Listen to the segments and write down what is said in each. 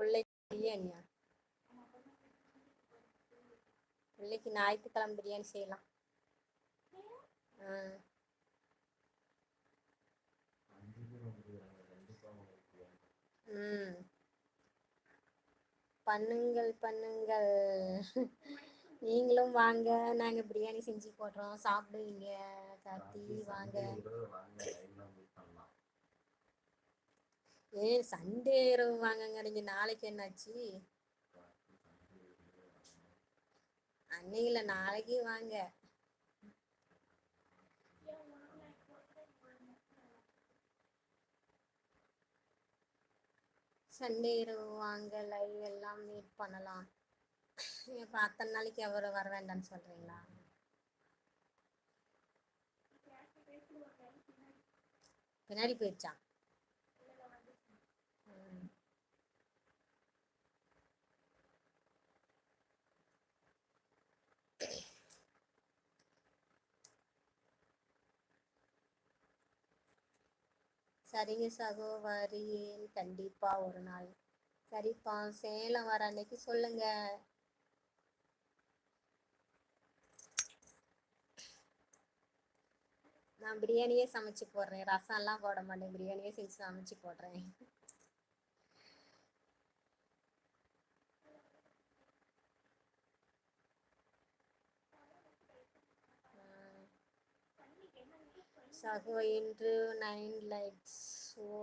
பிள்ளைக்கு பிரியாணியா பிள்ளைக்கு ஞாயிற்றுக்கிழமை பிரியாணி செய்யலாம். ஆ. ம். பண்ணுங்கள் பண்ணுங்கள். நீங்களும் வாங்க. நாங்க பிரியாணி செஞ்சு போடுறோம். சாப்பிடுவீங்க கார்த்தி. வாங்க. ஏ சண்டே இரவு வாங்கங்க நீங்க நாளைக்கு என்னாச்சு? அன்னையில நாளைக்கு வாங்க. சண்டே இரவு வாங்க. லைவ் எல்லாம் மீட் பண்ணலாம். இப்போ அத்தனை நாளைக்கு அவர் வர வேண்டாம்னு சொல்றீங்களா? பின்னாடி போயிடுச்சான் சரிங்க சகோ வரேன் கண்டிப்பா ஒரு நாள். சரிப்பா சேலம் வர அன்னைக்கு சொல்லுங்க. நான் பிரியாணியே சமைச்சு போடுறேன். ரசம்லாம் போட மாட்டேன். பிரியாணியே செஞ்சு சமைச்சு போடுறேன். சகோ இன்று நைன் லைக்ஸ் ஓ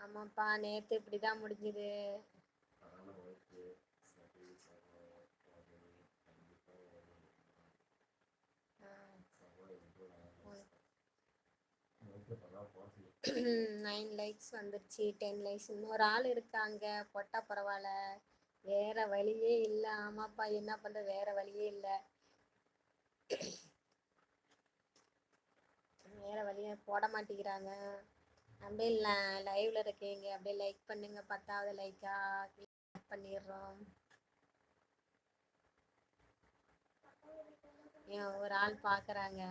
ஆமாப்பா நேற்று இப்படி தான் முடிஞ்சுது நைன் லைக்ஸ் வந்துருச்சு டென் லைக்ஸ் இன்னொரு ஆள் இருக்காங்க போட்டால் பரவாயில்ல. வேற வழியே இல்லை. ஆமாப்பா என்ன பண்ணுறது வேற வழியே இல்லை வேற வழியே போட மாட்டேங்கிறாங்க. அப்படியே லைவ்ல இருக்கீங்க. அப்படியே லைக் பண்ணுங்க. பத்தாவது லைக்கா பண்ணிடுறோம். ஒரு ஆள் பார்க்குறாங்க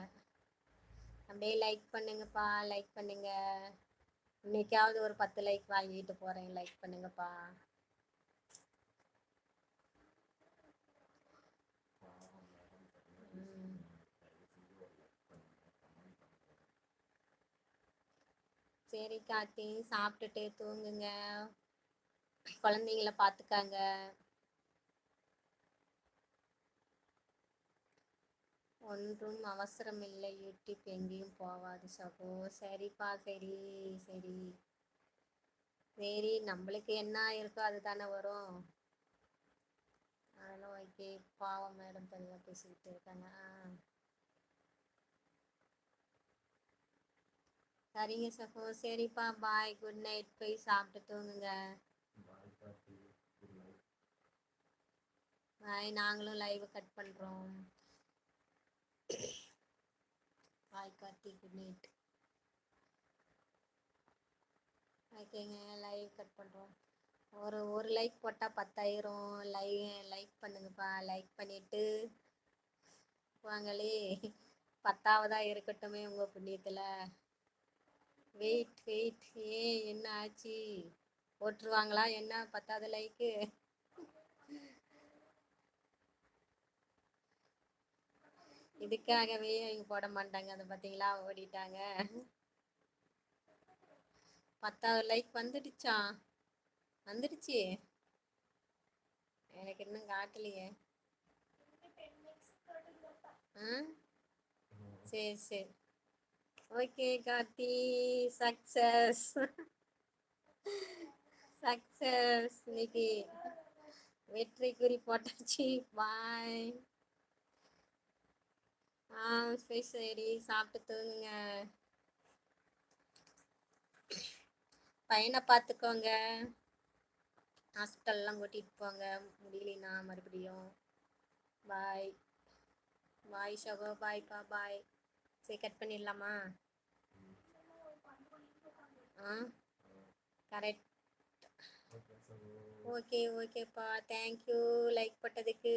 அப்படியே லைக் பண்ணுங்கப்பா லைக் பண்ணுங்க. இன்னைக்காவது ஒரு பத்து லைக் வாங்கிட்டு போறேன். லைக் பண்ணுங்கப்பா. சரி கார்த்தி சாப்பிட்டுட்டு தூங்குங்க. குழந்தைங்கள பார்த்துக்காங்க. ஒன்றும் அவசரமில்லை யூடியூப் எங்கேயும் போகாது சகோ. சரிப்பா சரி சரி. சரி நம்மளுக்கு என்ன இருக்கோ அதுதானே வரும். அதெல்லாம் ஓகே பாவம் மேடம் தெளிவாக பேசிக்கிட்டு இருக்காங்க. ஆ. சரிங்க சகோ. சரிப்பா பாய் குட் நைட் போய் சாப்பிட்டு தூங்குங்க. பாய் நாங்களும் லைவ் கட் பண்ணுறோம் பாய் கார்த்தி குட் நைட் ஓகேங்க லைவ் கட் பண்ணுறோம் ஒரு ஒரு லைக் போட்டால் பத்தாயிரம். லைவ் லைக் பண்ணுங்கப்பா. லைக் பண்ணிட்டு வாங்களே. பத்தாவதா இருக்கட்டுமே உங்கள் புண்ணியத்தில். வெயிட் வெயிட் ஏ என்ன ஆச்சு போட்டுருவாங்களா? என்ன? பத்தாவது லைக்கு இதுக்காகவே இவங்க போட மாட்டாங்க. அதை பார்த்தீங்களா ஓடிட்டாங்க. பத்தாவது லைக் வந்துடுச்சா? வந்துடுச்சு. எனக்கு இன்னும் காட்டலையே. ஆ சரி சரி. ஓகே கார்த்தி. சக்சஸ் சக்சஸ் இன்னைக்கு வெற்றி குறி போட்டாச்சு. பாய் ஆ சரி சரி சாப்பிட்டு தூங்குங்க. பையனை பார்த்துக்கோங்க. ஹாஸ்பிட்டல்லாம் கூட்டிகிட்டு போங்க. முடியலனா மறுபடியும். பாய் பாய் ஷகோ பாய்ப்பா பாய் சரி கட் பண்ணிடலாமா? ஆ கரெக்ட் ஓகே ஓகேப்பா தேங்க்யூ லைக் போட்டதுக்கு.